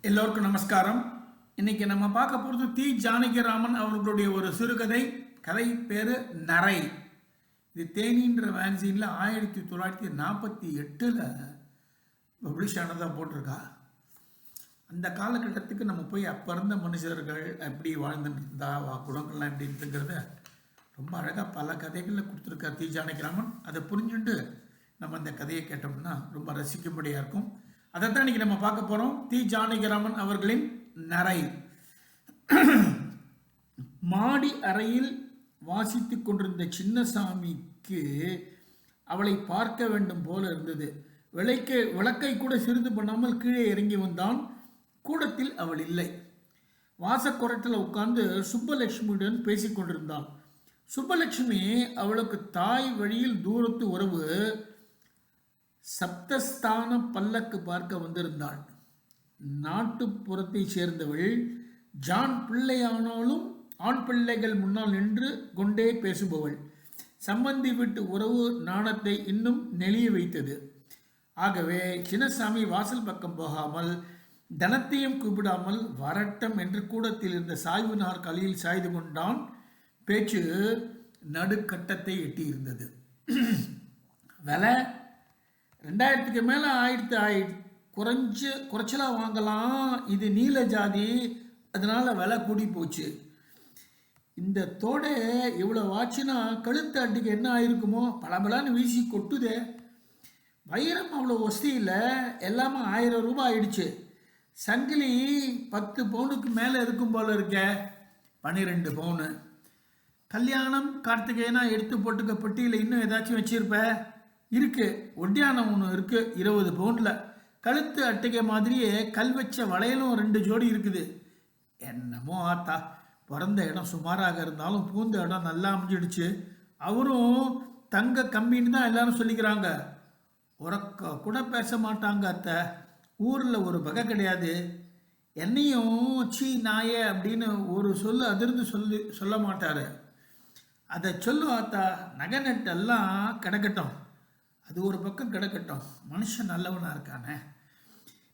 எல்லோருக்கும் நமஸ்காரம். இன்னைக்கு நம்ம பார்க்க போகிறது தி. ஜானகிராமன் அவர்களுடைய ஒரு சிறுகதை கதை பேர் நரை. இது தேனின்ற மேகசினில் ஆயிரத்தி தொள்ளாயிரத்தி நாற்பத்தி எட்டில் பப்ளிஷ் ஆனதாக போட்டிருக்கா. அந்த காலகட்டத்துக்கு நம்ம போய் அப்போ இருந்த மனுஷர்கள் எப்படி வாழ்ந்துட்டு இருந்தா வா குணங்கள்லாம் எப்படி இருக்குங்கிறத ரொம்ப அழகாக பல கதைகளில் கொடுத்துருக்கா தி. ஜானகிராமன். அதை புரிஞ்சுட்டு நம்ம அந்த கதையை கேட்டோம்னா ரொம்ப ரசிக்கும்படியாக இருக்கும். அதைத்தான் இன்னைக்கு நம்ம பார்க்க போகிறோம் தி ஜானகிராமன் அவர்களின் நரை. மாடி அறையில் வாசித்து கொண்டிருந்த சின்னசாமிக்கு அவளை பார்க்க வேண்டும் போல இருந்தது. விளக்கை விளக்கை கூட சிறிது பண்ணாமல் கீழே இறங்கி வந்தான். கூடத்தில் அவள் இல்லை. வாசக்குரட்டில் உட்கார்ந்து சுப்பலட்சுமியுடன் பேசிக்கொண்டிருந்தாள் சுப்பலட்சுமி அவளுக்கு தாய் வழியில் தூரத்து உறவு சப்தஸ்தான பல்லக்கு பார்க்க வந்திருந்தாள். நாட்டுப்புறத்தை சேர்ந்தவள் ஜான் பிள்ளையானாலும் ஆண் பிள்ளைகள் முன்னால் நின்று கொண்டே பேசுபவள். சம்பந்தி வீட்டு உறவு நாணத்தை இன்னும் நெளிய வைத்தது. ஆகவே சின்னசாமி வாசல் பக்கம் போகாமல் தனத்தையும் கூப்பிடாமல் வரட்டம் என்று கூடத்தில் இருந்த சாய்வு நாற்காலியில் சாய்ந்து கொண்டான். பேச்சு நடுக்கட்டத்தை எட்டியிருந்தது. விலை ரெண்டாயிரத்துக்கு மேலே ஆயிரத்து ஆயி குறைஞ்சு குறைச்சலாக வாங்கலாம். இது நீல ஜாதி. அதனால விலை கூடி போச்சு. இந்த தோடை இவ்வளோ ஆச்சுன்னா கழுத்து அட்டுக்கு என்ன ஆயிருக்குமோ? பளபளன்னு வீசி கொட்டுதே. வைரம் அவ்வளோ வசதி இல்லை. எல்லாமே ஆயிரம் ரூபாய் ஆயிடுச்சு. சங்கிலி பத்து பவுனுக்கு மேலே இருக்கும் போல் இருக்க. பன்னிரெண்டு பவுனு. கல்யாணம் கார்த்திகேயனா எடுத்து போட்டுக்க பெட்டியில் இன்னும் ஏதாச்சும் வச்சுருப்பேன் இருக்கு. ஒட்டியானம் ஒன்று இருக்கு. இருபது பவுண்டில். கழுத்து அட்டைகை மாதிரியே கல் வச்ச வளையலும் ரெண்டு ஜோடி இருக்குது. என்னமோ ஆத்தா. பிறந்த இடம் சுமாராக இருந்தாலும் பூந்த இடம் நல்லா அமைஞ்சிடுச்சு. அவரும் தங்க கம்மின்னு தான் எல்லாரும் சொல்லிக்கிறாங்க. உறக்க கூட பேச மாட்டாங்க அத்தை. ஊரில் ஒரு வகை கிடையாது. என்னையும் சீ நாயே அப்படின்னு ஒரு சொல்லு அதிர்ந்து சொல்லி சொல்ல மாட்டார். அதை சொல்லு ஆத்தா. நகை நட்டெல்லாம் கிடக்கட்டும். அது ஒரு பக்கம் கிடக்கட்டும். மனுஷன் நல்லவனாக இருக்கானே.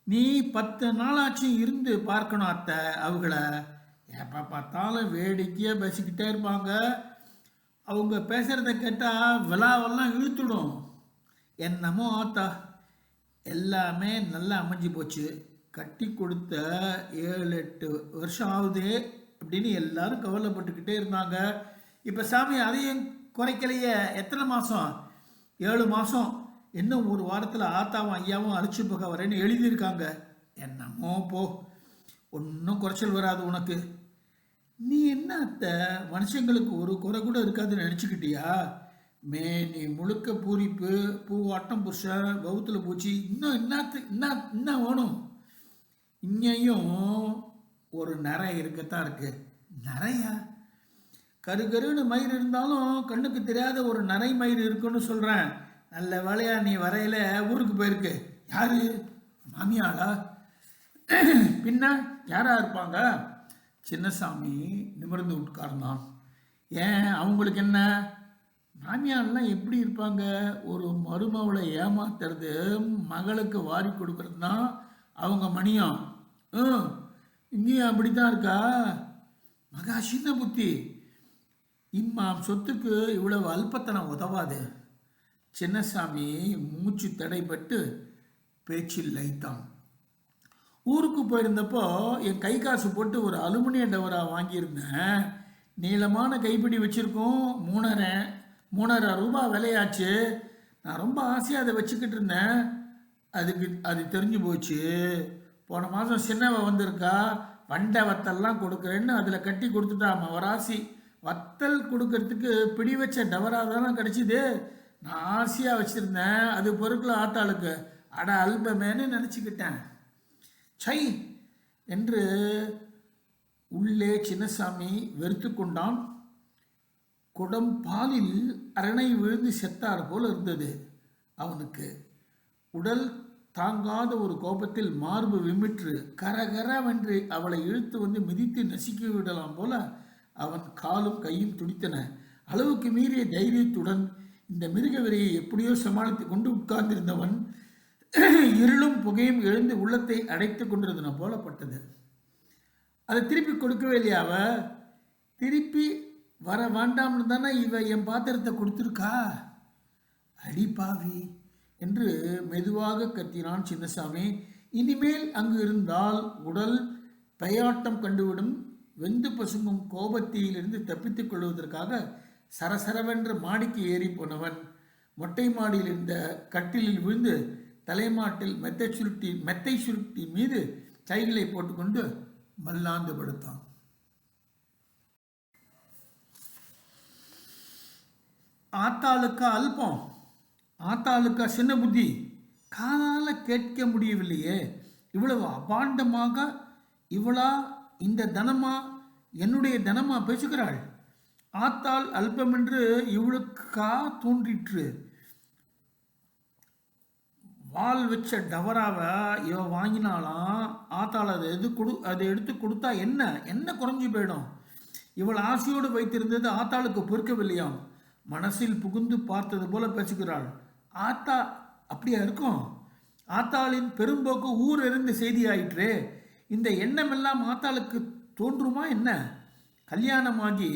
நீ பத்து நாளாச்சும் இருந்து பார்க்கணும் அத்தை அவங்கள. எப்போ பார்த்தாலும் வேடிக்கையாக பேசிக்கிட்டே இருப்பாங்க. அவங்க பேசுகிறத கேட்டால் விழாவெல்லாம் இழுத்துடும். என்னமோ ஆத்தா எல்லாமே நல்லா அமைஞ்சு போச்சு. கட்டி கொடுத்த ஏழு எட்டு வருஷம் ஆகுது அப்படின்னு எல்லாரும் கவலைப்பட்டுக்கிட்டே இருந்தாங்க. இப்போ சாமி அதையும் குறைக்கலையே. எத்தனை மாதம் ஏழு மாதம் இன்னும் ஒரு வாரத்தில் ஆத்தாவும் ஐயாவும் அரிச்சு போக வரேன்னு எழுதியிருக்காங்க. என்னமோ போ. ஒன்றும் குறைச்சல் வராது உனக்கு. நீ என்ன அத்த? மனுஷங்களுக்கு ஒரு குறை கூட இருக்காதுன்னு நினச்சிக்கிட்டியா? மே நீ முழுக்க பூரிப்பு பூவாட்டம் புருஷன் பௌத்தில் பூச்சி. இன்னும் என்னத்து என்ன என்ன வேணும்? இங்கேயும் ஒரு நிறைய இருக்கத்தான் இருக்குது நிறையா? கரு கருன்னு மயிர் இருந்தாலும் கண்ணுக்கு தெரியாத ஒரு நரை மயிர் இருக்குன்னு சொல்கிறேன் நல்ல வேலையா நீ வரையில ஊருக்கு போயிருக்கு. யாரு? மாமியாளா? பின்ன யாரா இருப்பாங்க? சின்னசாமி நிமிர்ந்து உட்கார்ந்தான். ஏன் அவங்களுக்கு என்ன? மாமியார்லாம் எப்படி இருப்பாங்க? ஒரு மருமவளை ஏமாத்துறது மகளுக்கு வாரி கொடுக்கறது தான் அவங்க மணியம். ம் இங்கேயும் அப்படி தான் இருக்கா? மகா சின்ன புத்தி. இம்மாம் சொத்துக்கு இவ்வளவு அல்பத்தனம் உதவாது. சின்னசாமி மூச்சு தடைப்பட்டு பேச்சில் லைத்தான். ஊருக்கு போயிருந்தப்போ என் கை காசு போட்டு ஒரு அலுமினிய டவரா வாங்கியிருந்தேன். நீளமான கைப்பிடி வச்சுருக்கோம் மூணரை மூணரை ரூபாய் விலையாச்சு. நான் ரொம்ப ஆசையாக அதை வச்சுக்கிட்டு இருந்தேன். அதுக்கு அது தெரிஞ்சு போச்சு. போன மாதம் சின்னவ வந்திருக்கா வண்டவத்தெல்லாம் கொடுக்குறேன்னு அதில் கட்டி கொடுத்துட்டாம வராசி வத்தல் கொடுக்கறதுக்கு பிடி வச்ச டவரா தானே கிடச்சிது? நான் ஆசையாக வச்சுருந்தேன். அது பொருட்கள் ஆத்தாளுக்கு. அட அல்பமேன்னு நினச்சிக்கிட்டேன். சை என்று உள்ளே சின்னசாமி வெறுத்து கொண்டான். குடம் பாலில் அரணை விழுந்து செத்தார் போல் இருந்தது அவனுக்கு. உடல் தாங்காத ஒரு கோபத்தில் மார்பு விமிற்று கரகரவென்று அவளை இழுத்து வந்து மிதித்து நசுக்கி விடலாம் போல அவன் காலும் கையும் துடித்தன. அளவுக்கு மீறிய தைரியத்துடன் இந்த மிருக விரையை எப்படியோ சமாளித்து கொண்டு உட்கார்ந்திருந்தவன் இருளும் புகையும் எழுந்து உள்ளத்தை அடைத்து கொண்டிருந்தன போலப்பட்டது அதை திருப்பி கொடுக்கவே இல்லையா அவ? திருப்பி வர வேண்டாம்னு தானே இவ என் பாத்திரத்தை கொடுத்துருக்கா? அடி என்று மெதுவாக கத்தினான் சின்னசாமி. இனிமேல் அங்கு இருந்தால் உடல் பெயாட்டம் கண்டுவிடும். வெந்து பசுங்கும் கோபத்தியிலிருந்து தப்பித்துக் கொள்வதற்காக சரசரவென்று மாடிக்கு ஏறி போனவன். மொட்டை மாடியில் இருந்த கட்டிலில் விழுந்து தலைமாட்டில் மெத்தை சுருட்டி மெத்தை சுருட்டி மீது கைகளை போட்டுக்கொண்டு மல்லாந்து படுத்தான். ஆத்தாளுக்கா அல்பம். ஆத்தாளுக்கா சின்ன புத்தி. காதால கேட்க முடியவில்லையே. இவ்வளவு அபாண்டமாக இவ்வளா இந்த தனமா என்னுடைய தனமா பேசுகிறாள். ஆத்தாள் அல்பமென்று இவளுக்கா தோன்றிற்று. வால் வச்ச டவராவை இவ வாங்கினாலாம் ஆத்தாள் அதை எது கொடு அதை எடுத்து கொடுத்தா என்ன? என்ன குறைஞ்சி போயிடும்? இவள் ஆசையோடு வைத்திருந்தது ஆத்தாளுக்கு பொறுக்கவில்லையாம். மனசில் புகுந்து பார்த்தது போல பேசுகிறாள். ஆத்தா அப்படியா இருக்கும்? ஆத்தாளின் பெரும்போக்கு ஊர் எறிந்து செய்தி இந்த எண்ணமெல்லாம் ஆத்தாளுக்கு தோன்றுமா என்ன? கல்யாணமாகி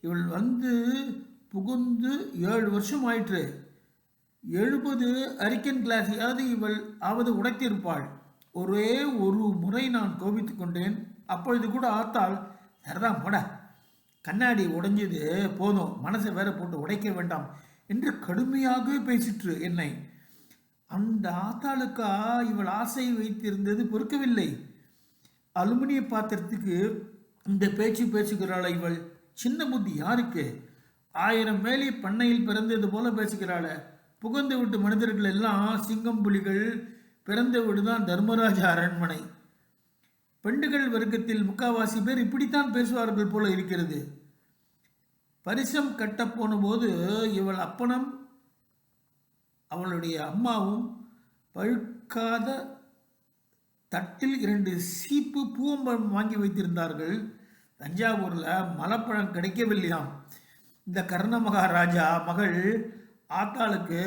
இவள் வந்து புகுந்து ஏழு வருஷம் ஆயிற்று எழுபது அரிக்கன் கிளாஸையாவது இவள் ஆவது உடைத்திருப்பாள். ஒரே ஒரு முறை நான் கோபித்து கொண்டேன். அப்பொழுது கூட ஆத்தாள் சரிதான் போட கண்ணாடி உடைஞ்சது போதும் மனசை வேற போட்டு உடைக்க வேண்டாம் என்று கடுமையாக பேசிற்று என்னை. அந்த ஆத்தாளுக்கா இவள் ஆசை வைத்திருந்தது பொறுக்கவில்லை. அலுமினிய பாத்திரத்துக்கு இந்த பேச்சு பேசுகிறாள் இவள் சின்ன புத்தி யாருக்கு? ஆயிரம் வேலி பண்ணையில் பிறந்தது போல பேசுகிறாள. புகுந்து விட்டு மனிதர்கள் எல்லாம் சிங்கம் புலிகள் பிறந்த வீடுதான் தர்மராஜ அரண்மனை. பெண்டுகள் வர்க்கத்தில் முக்காவாசி பேர் இப்படித்தான் பேசுவார்கள் போல இருக்கிறது. பரிசம் கட்டப்போன போது இவள் அப்பனும் அவளுடைய அம்மாவும் பழுக்காத தட்டில் இரண்டு சீப்பு பூவம்பழம் வாங்கி வைத்திருந்தார்கள். தஞ்சாவூரில் மலப்பழம் கிடைக்கவில்லையாம். இந்த கர்ண மகாராஜா மகள் ஆத்தாளுக்கு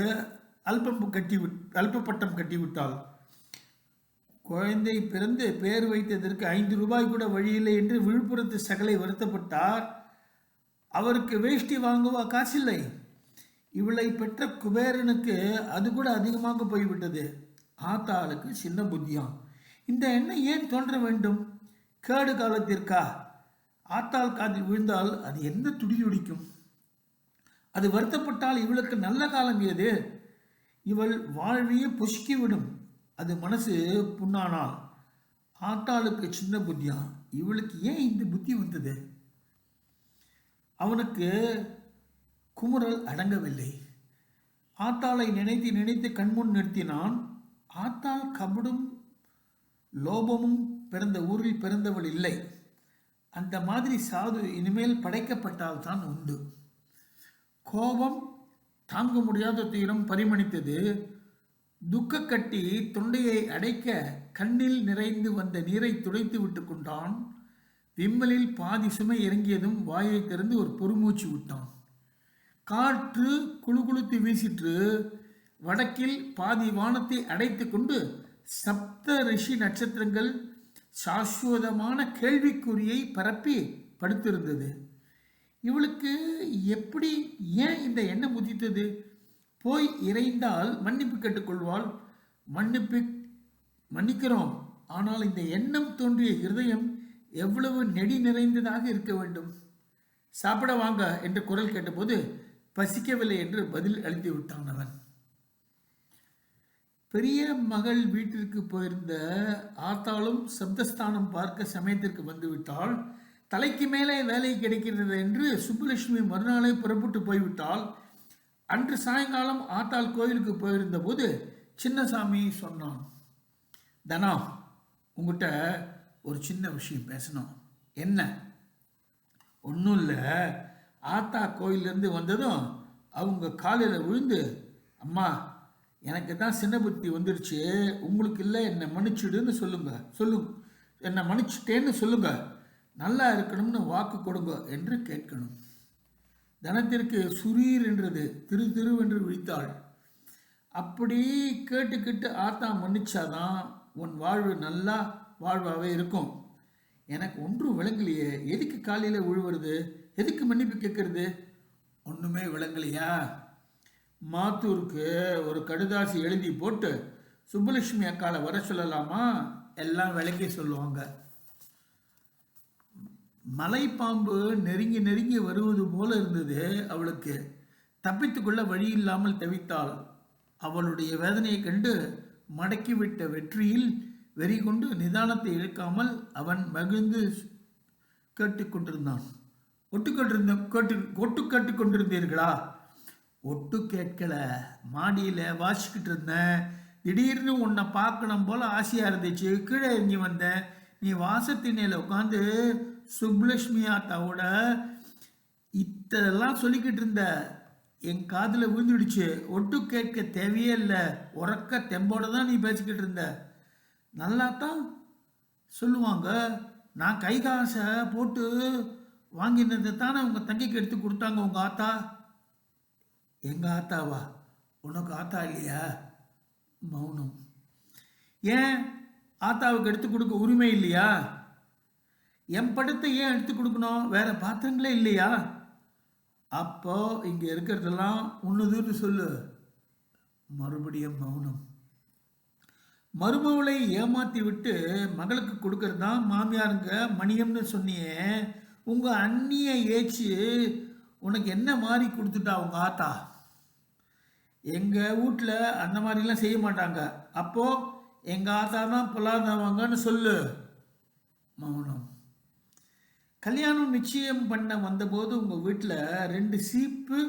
அல்பம் கட்டி விட் அல்ப பட்டம் கட்டி விட்டாள். குழந்தை பிறந்து பேர் வைத்ததற்கு ஐந்து ரூபாய் கூட வழியில்லை என்று விழுப்புரத்து சகலை வருத்தப்பட்டார். அவருக்கு வேஷ்டி வாங்குவா காசில்லை. இவளை பெற்ற குபேரனுக்கு அது கூட அதிகமாக போய்விட்டது. ஆத்தாளுக்கு சின்ன புத்தியாம். இந்த எண்ணம் ஏன் தோன்ற வேண்டும்? கேடு காலத்திற்கா? ஆத்தால் காதில் விழுந்தால் அது என்ன துடிதுடிக்கும் அது வருத்தப்பட்டால் இவளுக்கு நல்ல காலம் ஏது? இவள் வாழ்வியை பொசுக்கிவிடும். அது மனசு புண்ணானால் ஆத்தாளுக்கு சின்ன புத்தியா? இவளுக்கு ஏன் இந்த புத்தி வந்தது? அவனுக்கு குமுறல் அடங்கவில்லை. ஆத்தாளை நினைத்து நினைத்து கண்முன் நிறுத்தினான். ஆத்தாள் கபடும் லோபமும் பிறந்த ஊரில் பிறந்தவள் இல்லை. அந்த மாதிரி சாது இனிமேல் படைக்கப்பட்டால் தான் உண்டு. கோபம் தாங்க முடியாத துயரம் பரிமணித்தது. துக்க கட்டி தொண்டையை அடைக்க கண்ணில் நிறைந்து வந்த நீரை துடைத்து விட்டு கொண்டான். விம்மலில் பாதி சுமை இறங்கியதும் வாயை திறந்து ஒரு பொறுமூச்சு விட்டான். காற்று குளுகுளுத்து வீசிற்று. வடக்கில் பாதி வானத்தை அடைத்து கொண்டு சப்த ரிஷி நட்சத்திரங்கள் சாஸ்வதமான கேள்விக்குறியை பரப்பி படுத்திருந்தது. இவளுக்கு எப்படி ஏன் இந்த எண்ணம் உதித்தது? போய் இறைந்தால் மன்னிப்பு கேட்டுக்கொள்வாள்? மன்னிப்பு மன்னிக்கிறோம். ஆனால் இந்த எண்ணம் தோன்றிய இருதயம் எவ்வளவு நெடி நிறைந்ததாக இருக்க வேண்டும்? சாப்பிட வாங்க என்று குரல் கேட்டபோது பசிக்கவில்லை என்று பதில் அளித்து விட்டான் அவன். பெரிய மகள் வீட்டிற்கு போயிருந்த ஆத்தாளும் சப்தஸ்தானம் பார்க்க சமயத்திற்கு வந்துவிட்டால் தலைக்கு மேலே வேலை கிடைக்கிறது என்று சுப்புலட்சுமி மறுநாளே புறப்பட்டு போய்விட்டால் அன்று சாயங்காலம் ஆத்தாள் கோயிலுக்கு போயிருந்த போது சின்னசாமி சொன்னான் தனா உங்ககிட்ட ஒரு சின்ன விஷயம் பேசணும். என்ன? ஒன்றும் இல்லை. ஆத்தா கோயிலேருந்து வந்ததும் அவங்க காலில் விழுந்து அம்மா எனக்கு தான் சின்ன புத்தி வந்துடுச்சு உங்களுக்கு இல்லை என்னை மன்னிச்சிடுன்னு சொல்லுங்க. சொல்லுங்க. என்னை மன்னிச்சிட்டேன்னு சொல்லுங்க. நல்லா இருக்கணும்னு வாக்கு கொடுங்க என்று கேட்கணும். தனத்திற்கு சுரீர் என்றது திரு திரு என்று விழித்தாள். அப்படி கேட்டுக்கிட்டு ஆத்தா மன்னிச்சாதான் உன் வாழ்வு நல்லா வாழ்வாகவே இருக்கும். எனக்கு ஒன்றும் விளங்கலையே. எதுக்கு காலையில் உழுவுறது? எதுக்கு மன்னிப்பு கேட்கறது? ஒன்றுமே விளங்கலையா? மாத்தூருக்கு ஒரு கடுதாசி எழுதி போட்டு சுப்புலட்சுமி அக்காவை வர சொல்லலாமா? எல்லாம் விளக்கி சொல்லுவாங்க. மலைப்பாம்பு நெருங்கி நெருங்கி வருவது போல இருந்தது அவளுக்கு. தப்பித்துக்கொள்ள வழி இல்லாமல் தவித்தாள். அவளுடைய வேதனையை கண்டு மடக்கிவிட்ட வெற்றியில் வெறி கொண்டு நிதானத்தை இழக்காமல் அவன் மகிழ்ந்து கேட்டுக்கொண்டிருந்தான் ஒட்டு கேட்டிருந்த கேட்டு ஒட்டு கேட்டுக்கொண்டிருந்தீர்களா ஒட்டு கேட்கல. மாடியில் வாசிக்கிட்டு இருந்தேன். திடீர்னு உன்னை பார்க்கணும் போல ஆசையாக இருந்துச்சு. கீழே இறங்கி வந்தேன். நீ வாசத்திணையில் உட்காந்து சுப்லட்சுமி ஆத்தாவோட இத்தெல்லாம் சொல்லிக்கிட்டு இருந்த. என் காதில் விழுந்துடுச்சு. ஒட்டு கேட்க தேவையே இல்லை. உறக்க தெம்போட தான் நீ பேசிக்கிட்டு இருந்த. நல்லா தான் சொல்லுவாங்க. நான் கை காசை போட்டு வாங்கினதை தானே உங்கள் தங்கிக்கு எடுத்து கொடுத்தாங்க உங்கள் ஆத்தா? எங்கள் ஆத்தாவா? உனக்கு ஆத்தா இல்லையா? மௌனம். ஏன் ஆத்தாவுக்கு எடுத்து கொடுக்க உரிமை இல்லையா? என் படத்தை ஏன் எடுத்து கொடுக்கணும்? வேற பாத்திரங்களே இல்லையா? அப்போ இங்கே இருக்கிறதெல்லாம் உன்னுதுன்னு சொல்லு. மறுபடியும் மௌனம். மருமவளை ஏமாத்தி விட்டு மகளுக்கு கொடுக்கறது தான் மாமியாருங்க மணியம்னு சொன்னியே. உங்கள் அண்ணியை ஏச்சு உனக்கு என்ன மாதிரி கொடுத்துட்டா உங்கள் ஆத்தா? எங்கள் வீட்டில் அந்த மாதிரிலாம் செய்ய மாட்டாங்க. அப்போது எங்கள் ஆத்தா தான் பொல்லாதவங்கன்னு சொல்லு. மௌனம். கல்யாணம் நிச்சயம் பண்ண வந்தபோது உங்கள் வீட்டில் ரெண்டு சீப்பு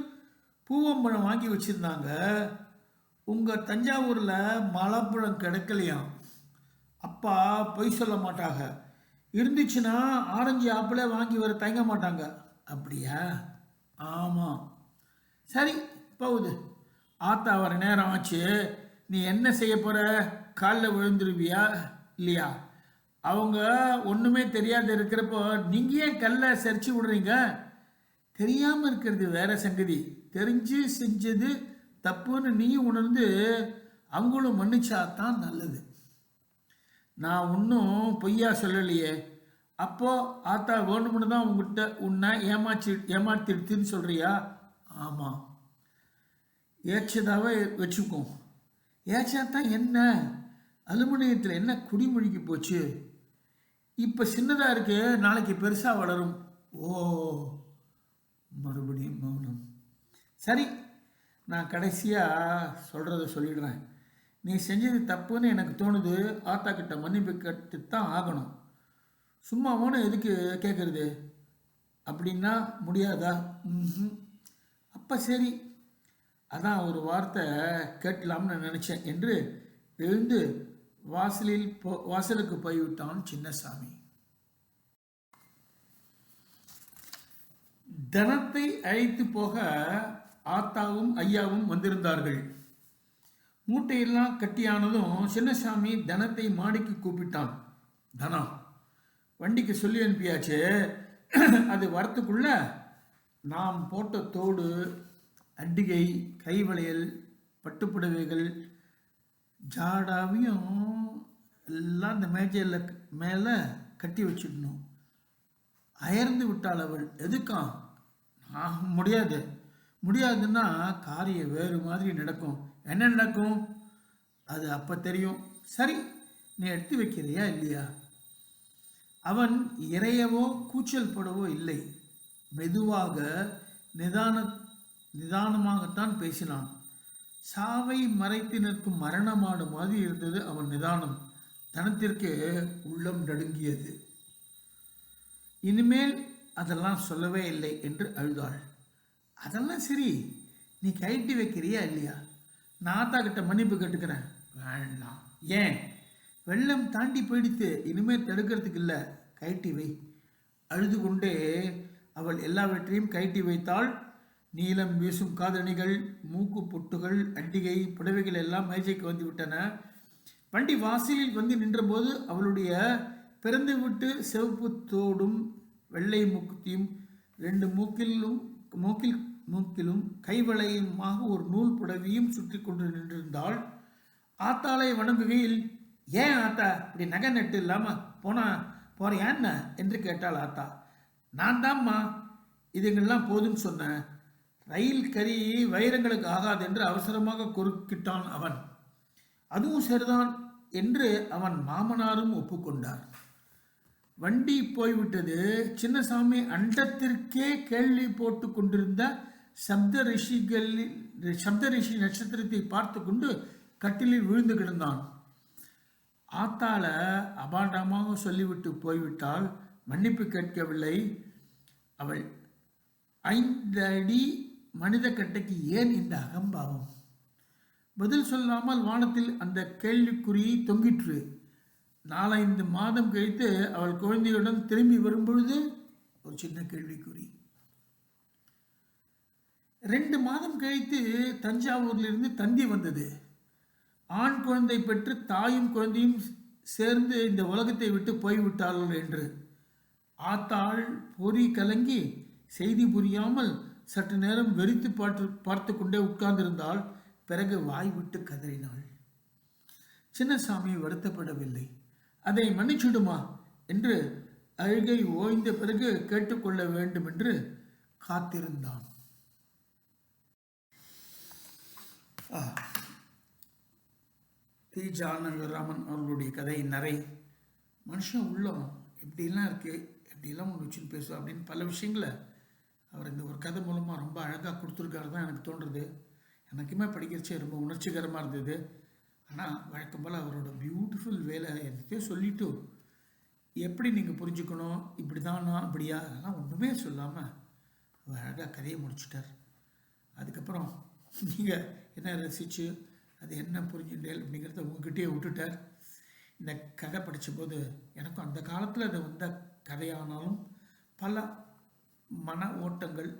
பூவம்பழம் வாங்கி வச்சுருந்தாங்க. உங்கள் தஞ்சாவூரில் மலப்பழம் கிடைக்கலையாம் அப்பா பொய் சொல்ல மாட்டாங்க. இருந்துச்சுன்னா ஆரஞ்சு ஆப்பிளே வாங்கி வர தயங்க மாட்டாங்க. அப்படியா? ஆமாம் சரி போகுது. ஆத்தா வர நேரம் ஆச்சு. நீ என்ன செய்ய போகிற காலில் விழுந்துருவியா இல்லையா? அவங்க ஒன்றுமே தெரியாத இருக்கிறப்போ நீங்கள் ஏன் கல்லை சரிச்சு விடுறீங்க? தெரியாமல் இருக்கிறது வேற சங்கதி. தெரிஞ்சு செஞ்சது தப்புன்னு நீ உணர்ந்து அவங்களும் மன்னிச்சா தான் நல்லது. நான் ஒன்றும் பொய்யா சொல்லலையே. அப்போது ஆத்தா வேணும்னு தான் உங்ககிட்ட உன்னை ஏமாச்சி ஏமாத்திடுத்துன்னு சொல்கிறியா ஆமாம் ஏச்சதாவே வச்சுக்கோ. ஏச்சா தான் என்ன? அலுமினியத்தில் என்ன குடிமொழிக்கு போச்சு? இப்போ சின்னதாக இருக்கு நாளைக்கு பெருசாக வளரும். ஓ மறுபடியும் மௌனம். சரி நான் கடைசியாக சொல்கிறத சொல்லிடுறேன். நீ செஞ்சது தப்புன்னு எனக்கு தோணுது. ஆத்தா கிட்ட மன்னிப்பு கேட்டு தான் ஆகணும். சும்மா ஓன எதுக்கு கேட்குறது அப்படின்னா முடியாதா? ம் அப்போ சரி. அதான் ஒரு வார்த்தை கேட்கலாம்னு நினச்சேன் என்று எழுந்து வாசலில் போ வாசலுக்கு போய்விட்டான் சின்னசாமி. தனத்தை அழைத்து போக ஆத்தாவும் ஐயாவும் வந்திருந்தார்கள். மூட்டையெல்லாம் கட்டியானதும் சின்னசாமி தனத்தை மாடிக்கு கூப்பிட்டான். தனா வண்டிக்கு சொல்லி அனுப்பியாச்சு அது வரத்துக்குள்ள நாம் போட்ட தோடு அட்டிகை கைவளையல் பட்டுப்புடவைகள் ஜாடாவையும் எல்லாம் அந்த மேஜையில் மேலே கட்டி வச்சிடணும். அயர்ந்து விட்டாள் அவள். எதுக்காம் நான் முடியாது. முடியாதுன்னா காரியம் வேறு மாதிரி நடக்கும். என்ன நடக்கும்? அது அப்போ தெரியும். சரி நீ எடுத்து வைக்கிறியா இல்லையா? அவன் இறையவோ கூச்சல் படவோ இல்லை. மெதுவாக நிதான நிதானமாகத்தான் பேசினான். சாவை மறைத்து நிற்கும் மரணமாடு மாதிரி இருந்தது அவன் நிதானம். தனத்திற்கு உள்ளம் நடுங்கியது. இனிமேல் அதெல்லாம் சொல்லவே இல்லை என்று அழுதாள். அதெல்லாம் சரி. நீ கைட்டி வைக்கிறியா இல்லையா? நான் தான் கிட்ட மன்னிப்பு கேட்டுக்கிறேன். வேண்டாம். ஏன்? வெள்ளம் தாண்டி போயிடுத்து இனிமேல் தடுக்கிறதுக்கு இல்லை. கைட்டி வை. அழுது கொண்டே அவள் எல்லாவற்றையும் கைட்டி வைத்தாள். நீலம் வீசும் காதணிகள் மூக்கு பொட்டுகள் அண்டிகை புடவைகள் எல்லாம் மேஜைக்கு வந்து விட்டன. வண்டி வாசலில் வந்து நின்றபோது அவளுடைய பிறந்து விட்டு சிவப்பு தோடும் வெள்ளை மூக்குத்தியும் ரெண்டு மூக்கிலும் மூக்கில் மூக்கிலும் கைவளையுமாக ஒரு நூல் புடவையும் சுற்றி கொண்டு நின்றிருந்தாள். ஆத்தாளை வணங்குகையில் ஏன் ஆத்தா இப்படி நகை நட்டு இல்லாமல் போனா போறியா என்ன? என்று கேட்டாள் ஆத்தா. நான் தான்மா இதுங்கெல்லாம் போதும்னு சொன்னேன். ரயில் கறி வைரங்களுக்கு ஆகாது என்று அவசரமாக குறுக்கிட்டான் அவன். அதுவும் சரிதான் என்று அவன் மாமனாரும் ஒப்புக்கொண்டார். வண்டி போய்விட்டது. சின்னசாமி அண்டத்திற்கே கேள்வி போட்டு கொண்டிருந்த சப்த ரிஷிகளில் சப்த ரிஷி நட்சத்திரத்தை பார்த்து கொண்டு கட்டிலில் விழுந்து கிடந்தான். ஆத்தால அபாண்டமாக சொல்லிவிட்டு போய்விட்டால் மன்னிப்பு கேட்கவில்லை. அவள் ஐந்து அடி மனித கட்டைக்கு ஏன் இந்த அகம்பாவம்? பதில் சொல்லாமல் வானத்தில் அந்த கேள்விக்குறி தொங்கிற்று. நாலைந்து மாதம் கழித்து அவள் குழந்தையுடன் திரும்பி வரும்பொழுது ஒரு சின்ன கேள்விக்குறி. ரெண்டு மாதம் கழித்து தஞ்சாவூரிலிருந்து தந்தி வந்தது. ஆண் குழந்தை பெற்று தாயும் குழந்தையும் சேர்ந்து இந்த உலகத்தை விட்டு போய்விட்டார்கள் என்று. ஆத்தாள் பொறி கலங்கி செய்தி புரியாமல் சற்று நேரம் வெறித்து பார்த்து பார்த்து கொண்டே உட்கார்ந்திருந்தால் பிறகு வாய் விட்டு கதறினாள். சின்னசாமி வருத்தப்படவில்லை. அதை மன்னிச்சுடுமா? என்று அழுகை ஓய்ந்த பிறகு கேட்டுக்கொள்ள வேண்டும் என்று காத்திருந்தான். டி. தி ஜானகராமன் அவர்களுடைய கதை நிறை மனுஷன் உள்ளம் எப்படிலாம் இருக்குது எப்படிலாம் ஒன்று வச்சுன்னு பேசுவோம் அப்படின்னு பல விஷயங்களை அவர் இந்த ஒரு கதை மூலமாக ரொம்ப அழகாக கொடுத்துருக்காரு தான் எனக்கு தோன்றுறது எனக்குமே படிக்கிறச்சே ரொம்ப உணர்ச்சிகரமாக இருந்தது. ஆனால் வழக்கம் போல் அவரோட பியூட்டிஃபுல் வேலை என்னத்தையும் சொல்லிட்டு எப்படி நீங்கள் புரிஞ்சுக்கணும்? இப்படி தானா அப்படியா அதெல்லாம் ஒன்றுமே சொல்லாமல் அவர் அழகாக கதையை முடிச்சிட்டார். அதுக்கப்புறம் நீங்கள் என்ன ரசித்து அது என்ன புரிஞ்சுட்டேன் அப்படிங்கிறத உங்ககிட்டயே விட்டுட்டார். இந்த கதை படித்தபோது எனக்கும் அந்த காலத்தில் அது வந்த கதையானாலும் பல மன ஓட்டங்கள்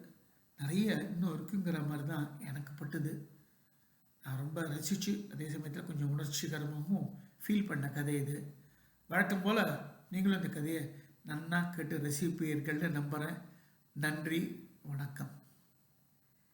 நிறைய இன்னும் இருக்குங்கிற மாதிரி தான் எனக்கு பட்டுது. நான் ரொம்ப ரசித்து அதே சமயத்தில் கொஞ்சம் உணர்ச்சிகரமாகவும் ஃபீல் பண்ண கதை இது. வழக்கம் போல் நீங்களும் இந்த கதையை நன்னா கேட்டு ரசிப்பீர்கள்னு நம்புகிறேன் நன்றி வணக்கம்.